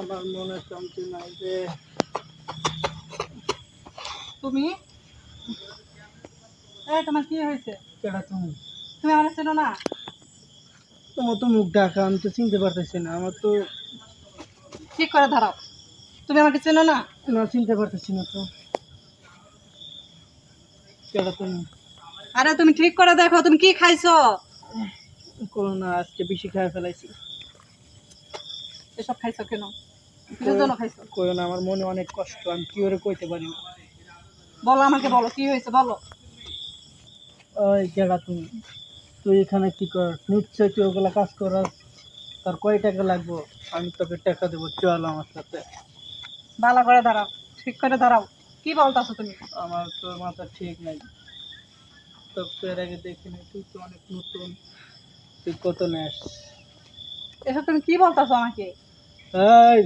আমার মনে শান্তি নাই যে তুমি? এই তোমার কি হয়েছে? কেডা তুমি? তুমি আমার চেনো না? তোমার তো মুখ ডাকা আমি তো চিনতে পারতেছি না আমার তো ঠিক করে দাঁড়াও তুমি আমাকে চেনো না? না চিনতে পারতেছি না তো। কেডা তুমি? আরে তুমি ঠিক করে দেখো তুমি কি খাইছো? করোনা আজকে বেশি খাই ফেলাইছি। এসব খাইছো কেন? কইও না আমার মনে অনেক কষ্ট আমি কি করে কইতে পারি না। বলো আমাকে বলো কি হয়েছে বলো। ওই কেডা তুমি তুই এখানে কি কর? নিশ্চয় তুই ওগুলা কাজ করাস তার কয় টাকা লাগবো? আমি তোকে টাকা দেবো চল আমার সাথে। ভালো করে দাঁড়াও ঠিক করে দাঁড়াও। কি বলতাছো তুমি? আমার তোর মাথা ঠিক নাই। তোকে এর আগে দেখিনি তুই তো অনেক নতুন। তুই কত নেস? এসব তুমি কি বলতাছো আমাকে? এই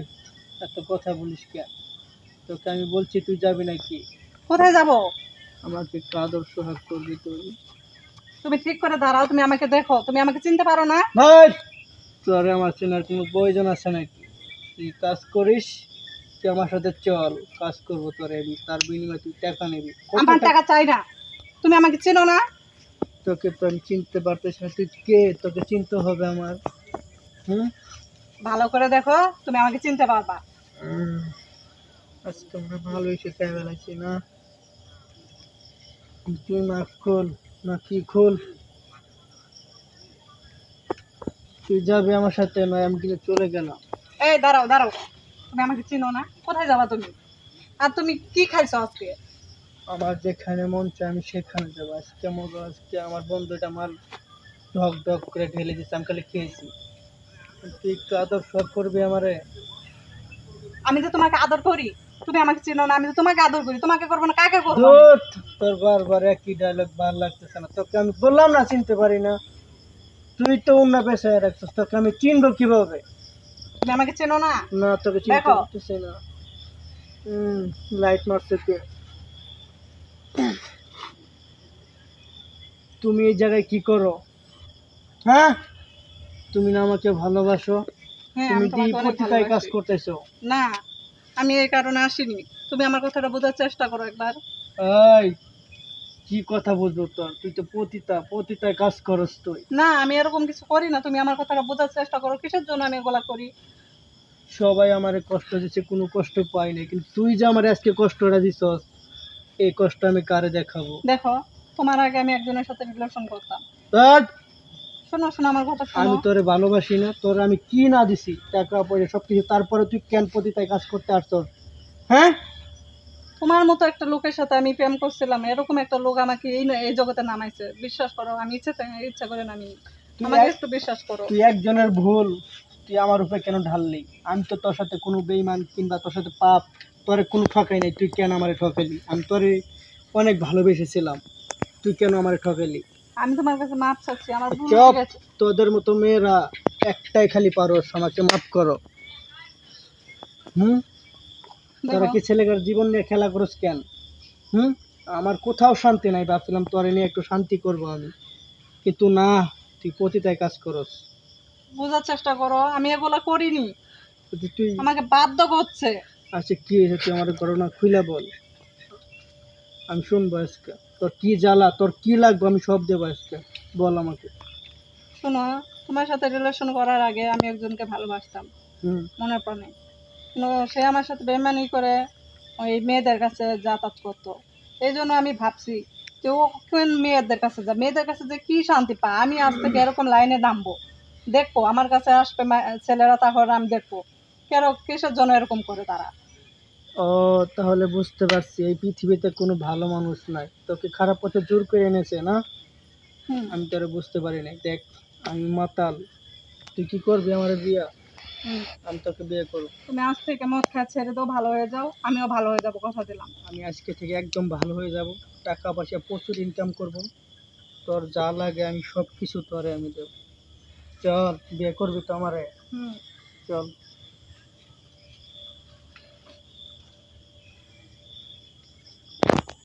এত কথা বলিস কে তোকে আমি বলছি তুই যাবি নাকি? কোথায় যাব? আমাকে একটু আদর্শ হাত করবি তুই তুমি ঠিক করে দাঁড়াও তুমি আমাকে দেখো তুমি আমাকে চিনতে পারো না? ভাই তোর আমার চেনার কোনো প্রয়োজন আছে নাকি? তুই কাজ করিস তুই আমার সাথে চল কাজ করব তোর আমি তার বিনিময়ে তুই টাকা নিবি। আমার টাকা- চাই না। তুমি আমাকে চেনো না? তোকে তো আমি চিনতে পারতেছি না তুই কে? তোকে চিনতে হবে আমার। হুম? ভালো করে দেখো তুমি আমাকে চিনতে পারবা। আজকে আমরা ভালোই শেখাই বেলাইছি না? তুই মাফ খোল না কি খোল? তুই যাবি আমার সাথে নয় আমি কিন্তু চলে গেলাম। এই দাঁড়াও দাঁড়াও। তুমি আমাকে চিনো না? কোথায় যাবা তুমি? আর তুমি কি খাইছো আজকে? আমার যেখানে মন চায় আমি সেখানে যাব। আজকে মনে আজকে আমার বন্ধুটা মাল ঢক ঢক করে ঢেলে দিচ্ছে আমি খালি খেয়েছি। তুই একটু আদর করবি আমারে? আমি তো তোমাকে আদর করি। তুমি আমাকে চিনো না আমি তো তোমাকে আদর করি। তোমাকে করব না কাকে করব? ধুর, তোর বারবার একই ডায়লগ ভালো লাগতেছে না। তোকে আমি বললাম না চিনতে পারি না। তুই তো অন্য পেশায় রাখছিস তোকে আমি চিনবো কীভাবে? তুমি আমাকে চেনো না? না তোকে চিনতে দেখো। পারতেছি না। হুম লাইট মারছে কে? তুমি এই জায়গায় কি করো? হ্যাঁ? তুমি না আমাকে ভালোবাসো। তুমি কি প্রতিটায় কাজ করতেছো? না আমি এই কারণে আসিনি। তুমি আমার কথাটা বোঝার চেষ্টা করো একবার। এই কি কথা বুঝব তোর? তুই তো পতিতা পতিতায় কাজ করস তুই। না আমি এরকম কিছু করি না। তুমি আমার কথাটা বোঝার চেষ্টা করো। কিসের জন্য আমি এগুলা করি? সবাই আমারে কষ্ট দিচ্ছে কোনো কষ্ট পাই নাই। কিন্তু তুই যে আমার আজকে কষ্টটা দিছস এই কষ্ট আমি কারে দেখাবো? দেখো তোমার আগে আমি একজনের সাথে রিলেশন করতাম। শোনো শোনো আমার কথা শোনো। আমি তোরে ভালোবাসি না তোর আমি কি না দিছি? টাকা পয়সা সব কিছু তারপরে তুই কেন পতিতায় কাজ করতে আসছস হ্যাঁ? তোমার মতো একটা লোকের সাথে আমি প্রেম করছিলাম এরকম একটা লোক আমাকে এই এই জগতে নামাইছে। বিশ্বাস করো আমি ইচ্ছে ইচ্ছা করে নামি আমাকে একটু বিশ্বাস করো। তুই একজনের ভুল তুই আমার উপরে কেন ঢাললি? আমি তো তোর সাথে কোনো বেইমান কিংবা তোর সাথে পাপ তোরে কোনো ঠকাই নাই। তুই কেন আমারে ঠকালি? আমি তোরে অনেক ভালোবেসেছিলাম। তুই কেন আমারে ঠকালি? আমি তোমার কাছে মাপ চাচ্ছি আমার ভুল হয়ে গেছে। তোদের মতো মেয়েরা একটাই খালি পারো আমাকে মাফ করো। হুম? তোরা কি ছেলেকার জীবন নিয়ে খেলা করস কেন? হুম? আমার কোথাও শান্তি নাই ভাবছিলাম তোরে নিয়ে একটু শান্তি করব আমি। কিন্তু না তুই পতিতায় কাজ করস। বোঝার চেষ্টা করো আমি এগুলা করিনি। তুই আমাকে বাধ্য করছে। আচ্ছা কি হয়েছে তুই আমার ঘটনা খুলে বল। আমি শুনব আজকে। তোর কি জ্বালা তোর কি লাগবে আমি সব দেবো আজকে? বল আমাকে। শোনো তোমার সাথে রিলেশন করার আগে আমি একজনকে ভালোবাসতাম। মনে পড়ে কিন্তু সে আমার সাথে বেমানি করে ওই মেয়েদের কাছে যাতায়াত করতো। এই জন্য আমি ভাবছি যে ও কোন মেয়েদের কাছে যা মেয়েদের কাছে যে কি শান্তি পায়? আমি আজ থেকে এরকম লাইনে নামবো। দেখব আমার কাছে আসবে ছেলেরা তারপর আমি দেখব। কেন কিসের জন্য এরকম করে তারা? ও তাহলে বুঝতে পারছি এই পৃথিবীতে কোনো ভালো মানুষ নাই। তোকে খারাপ পথে জোর করে এনেছে না? আমি তোরে বুঝতে পারি নাই। দেখ আমি মাতাল। তুই কি করবি আমার বিয়া? আমি তোকে বিয়ে করব। তুমি আজ থেকে মদ খা ছেড়ে দাও ভালো হয়ে যাও। আমিও ভালো হয়ে যাব কথা দিলাম। আমি আজকে থেকে একদম ভালো হয়ে যাব। টাকা পয়সা প্রচুর ইনকাম করব। তোর যা লাগে আমি সব কিছু তোরে আমি দেব। চল বিয়ে করবি তো আমারে? চল।